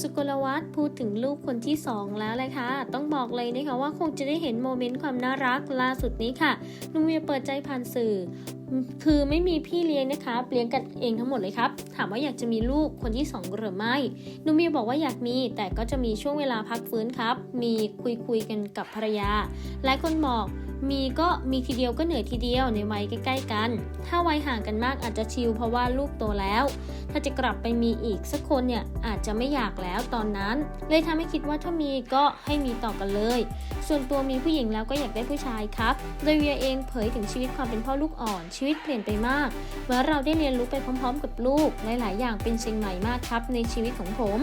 สุกลวัฒน์พูดถึงลูกคนที่ 2 แล้วเลยค่ะ ต้องบอกเลยนะคะว่าคงจะได้เห็นโมเมนต์ความน่ารักล่าสุดนี้ค่ะนุ่มเวียเปิดใจผ่านสื่อ คือไม่มีพี่เลี้ยงนะคะเลี้ยงกันเองทั้งหมดเลยครับ ถามว่าอยากจะมีลูกคนที่ 2 หรือไม่นุ่มเวียบอกว่าอยากมี แต่ก็จะมีช่วงเวลาพักฟื้นครับ มีคุยคุยกันกับภรรยา หลายคนบอก มีก็มีทีเดียวก็เหนื่อยทีเดียวในวัยใกล้ ๆ กัน ถ้าวัยห่างกันมากอาจจะชิลเพราะว่าลูกโตแล้ว ถ้าจะกลับไปมีอีกสักคนเนี่ยอาจจะไม่อยากแล้วตอนนั้น เลยทำให้คิดว่าถ้ามีก็ให้มีต่อกันเลย ส่วนตัวมีผู้หญิงแล้วก็อยากได้ผู้ชายครับ โดยเวียเองเผยถึงชีวิตความเป็นพ่อลูกอ่อน ชีวิตเปลี่ยนไปมาก เมื่อเราได้เรียนรู้ไปพร้อม ๆ กับลูกหลายๆ อย่างเป็นสิ่งใหม่มากครับ ในชีวิตของผม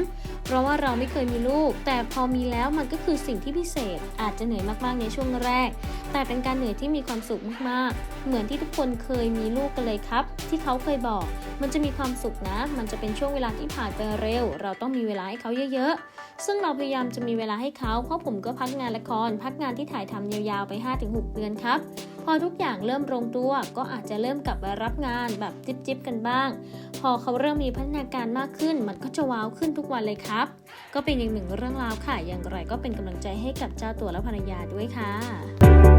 เพราะว่าเราไม่เคยมีลูก แต่พอมีแล้วมันก็คือสิ่งที่พิเศษ อาจจะเหนื่อยมากๆในช่วงแรก แต่เป็นการเหนื่อยที่มีความสุขมากๆ เหมือนที่ทุกคนเคยมีลูกกันเลยครับ ที่เขาเคยบอก มันจะมีความสุขนะ มันจะเป็นช่วงเวลาที่ผ่านไปเร็ว เราต้องมีเวลาให้เขาเยอะๆ ซึ่งเราพยายามจะมีเวลาให้เขาเพราะผมก็พักงานละคร พักงานที่ถ่ายทำยาวๆไป 5-6 เดือนครับพอทุกอย่างเริ่มลงตัวก็อาจจะเริ่มกลับมารับงานแบบจิบๆกันบ้าง พอเขาเริ่มมีพัฒนาการมากขึ้น มันก็จะว้าวขึ้นทุกวันเลยครับ ก็เป็นอีกหนึ่งเรื่องราวค่ะ อย่างไรก็เป็นกำลังใจให้กับเจ้าตัวและภรรยาด้วยค่ะ